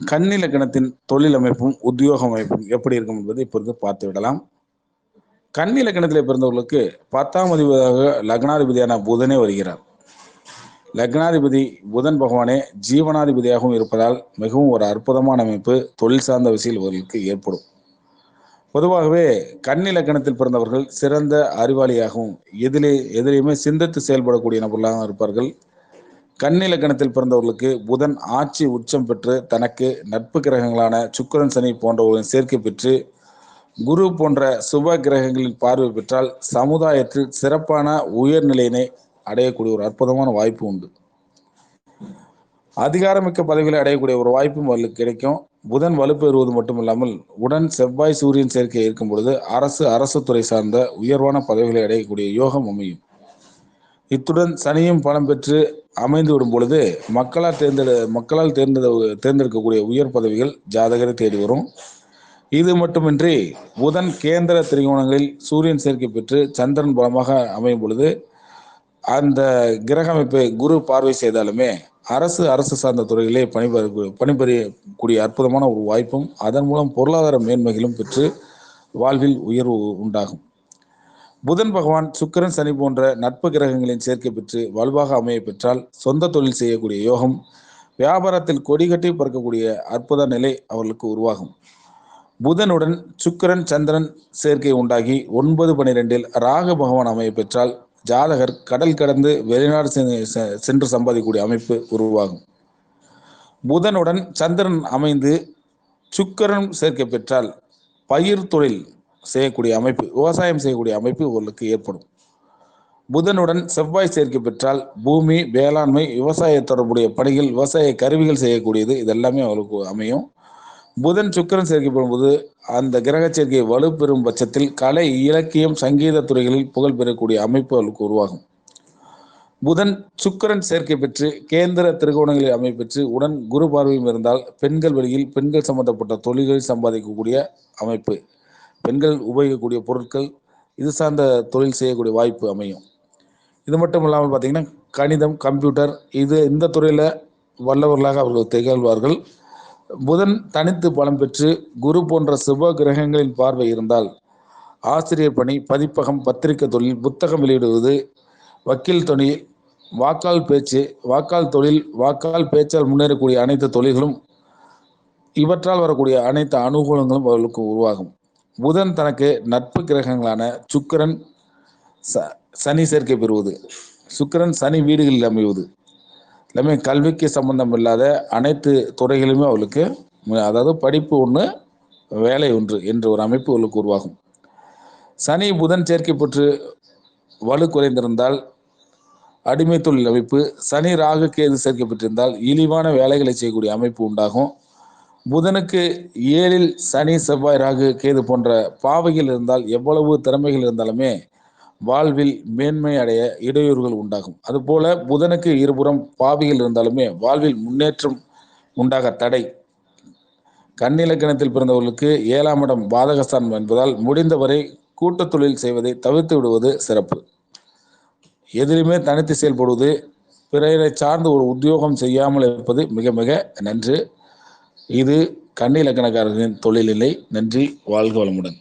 கண்ணிலக்கணத்தின் தொழில் அமைப்பும் உத்தியோக அமைப்பும் எப்படி இருக்கும் என்பதை இப்பொழுது பார்த்து விடலாம் கன்னி பிறந்தவர்களுக்கு பத்தாம் அதிபதியாக லக்னாதிபதியான புதனே வருகிறார். லக்னாதிபதி புதன் பகவானே ஜீவனாதிபதியாகவும் இருப்பதால் மிகவும் ஒரு அற்புதமான அமைப்பு தொழில் சார்ந்த விஷயம் இவர்களுக்கு ஏற்படும். பொதுவாகவே கண்ணிலக்கணத்தில் பிறந்தவர்கள் சிறந்த அறிவாளியாகவும் எதிலே எதிலையுமே சிந்தித்து செயல்படக்கூடிய நபர்களாகவும் இருப்பார்கள். கண்ணிலக்கணத்தில் பிறந்தவர்களுக்கு புதன் ஆட்சி உச்சம் பெற்று தனக்கு நட்பு கிரகங்களான சுக்கிரன் சனி போன்றவர்களின் சேர்க்கை பெற்று குரு போன்ற சுப கிரகங்களின் பார்வை பெற்றால் சமுதாயத்தில் சிறப்பான உயர்நிலையினை அடையக்கூடிய ஒரு அற்புதமான வாய்ப்பு உண்டு. அதிகாரமிக்க பதவிகளை அடையக்கூடிய ஒரு வாய்ப்பும் அவர்களுக்கு கிடைக்கும். புதன் வலுப்பெறுவது மட்டுமில்லாமல் உடன் செவ்வாய் சூரியன் சேர்க்கை இருக்கும் பொழுது அரசு அரசு துறை சார்ந்த உயர்வான பதவிகளை அடையக்கூடிய யோகம் அமையும். இத்துடன் சனியும் பலம் பெற்று அமைந்து விடும் பொழுது மக்களால் தேர்ந்தெடு மக்களால் தேர்ந்தெடு தேர்ந்தெடுக்கக்கூடிய உயர் பதவிகள் ஜாதகரை தேடி வரும். இது மட்டுமின்றி புதன் கேந்திர திரிகோணங்களில் சூரியன் சேர்க்கை பெற்று சந்திரன் பலமாக அமையும் பொழுது அந்த கிரக அமைப்பை குரு பார்வை செய்தாலுமே அரசு அரசு சார்ந்த துறைகளே பணிபுரிய பணிபுரியக்கூடிய அற்புதமான ஒரு வாய்ப்பும் அதன் மூலம் பொருளாதார மேன்மைகளும் பெற்று வாழ்வில் உயர்வு உண்டாகும். புதன் பகவான் சுக்கிரன் சனி போன்ற நட்பு கிரகங்களின் சேர்க்கை பெற்று வலுவாக அமைய பெற்றால் சொந்த தொழில் செய்யக்கூடிய யோகம் வியாபாரத்தில் கொடிகட்டி பறக்கக்கூடிய அற்புத நிலை அவர்களுக்கு உருவாகும். புதனுடன் சுக்கிரன் சந்திரன் சேர்க்கை உண்டாகி ஒன்பது பனிரெண்டில் ராக பகவான் அமைய பெற்றால் ஜாதகர் கடல் கடந்து வெளிநாடு சென்று சம்பாதிக்கக்கூடிய அமைப்பு உருவாகும். புதனுடன் சந்திரன் அமைந்து சுக்கரன் சேர்க்கை பெற்றால் பயிர் தொழில் செய்யக்கூடிய அமைப்பு விவசாயம் செய்யக்கூடிய அமைப்பு இவர்களுக்கு ஏற்படும். புதனுடன் செவ்வாய் சேர்க்கை பெற்றால் பூமி வேளாண்மை விவசாய தொடர்புடைய பணிகள் விவசாய கருவிகள் செய்யக்கூடியது இதெல்லாமே அவர்களுக்கு அமையும். புதன் சுக்கரன் சேர்க்கப்படும் போது அந்த கிரக சேர்க்கை வலுப்பெறும் பட்சத்தில் கலை இலக்கியம் சங்கீத துறைகளில் புகழ் பெறக்கூடிய அமைப்பு அவர்களுக்கு உருவாகும். புதன் சுக்கரன் சேர்க்கை பெற்று கேந்திர திருகோணங்களில் அமைப்பெற்று உடன் குரு பார்வையும் இருந்தால் பெண்கள் வழியில் பெண்கள் சம்பந்தப்பட்ட தொழில்களில் சம்பாதிக்கக்கூடிய அமைப்பு. பெண்கள் உபயோகிக்கக்கூடிய பொருட்கள் இது சார்ந்த தொழில் செய்யக்கூடிய வாய்ப்பு அமையும். இது மட்டும் இல்லாமல் பார்த்தீங்கன்னா கணிதம் கம்ப்யூட்டர் இது இந்த துறையில் வல்லவர்களாக அவர்கள் திகழ்வார்கள். புதன் தனித்து பலம் பெற்று குரு போன்ற சிவ கிரகங்களின் பார்வை இருந்தால் ஆசிரியர் பணி பதிப்பகம் பத்திரிகை தொழில் புத்தகம் வெளியிடுவது வக்கீல் தொழில் வாக்கால் பேச்சு வாக்கால் தொழில் வாக்கால் பேச்சால் முன்னேறக்கூடிய அனைத்து தொழில்களும் இவற்றால் வரக்கூடிய அனைத்து அனுகூலங்களும் அவர்களுக்கு உருவாகும். புதன் தனக்கு நட்பு கிரகங்களான சுக்கரன் ச சனி சேர்க்கை பெறுவது. சுக்கரன் சனி வீடுகளில் அமைவது. எல்லாமே கல்விக்கு சம்பந்தம் இல்லாத அனைத்து துறைகளுமே அவளுக்கு அதாவது படிப்பு ஒன்று வேலை ஒன்று என்ற ஒரு அமைப்பு அவளுக்கு உருவாகும். சனி புதன் சேர்க்கை பெற்று வலு குறைந்திருந்தால் அடிமை தொழில் அமைப்பு சனி ராகு கேது சேர்க்கப்பட்டிருந்தால் இழிவான வேலைகளை செய்யக்கூடிய அமைப்பு உண்டாகும். புதனுக்கு ஏழில் சனி செவ்வாய் ராகு கேது போன்ற பாவைகள் இருந்தால் எவ்வளவு திறமைகள் இருந்தாலுமே வாழ்வில் மேன்மை அடைய இடையூறுகள் உண்டாகும். அதுபோல புதனுக்கு இருபுறம் பாவிகள் இருந்தாலுமே வாழ்வில் முன்னேற்றம் உண்டாக தடை. கண்ணிலக்கணத்தில் பிறந்தவர்களுக்கு ஏழாம் இடம் பாதகஸ்தான் என்பதால் முடிந்தவரை கூட்டு தொழில் செய்வதை தவிர்த்து விடுவது சிறப்பு. எதிலுமே தனித்து செயல்படுவது பிறரை சார்ந்து ஒரு உத்தியோகம் செய்யாமல் இருப்பது மிக மிக நன்று. இது கன்னி இலக்கணக்காரர்களின் தொழில்நிலை நன்றி. வாழ்க வளமுடன்.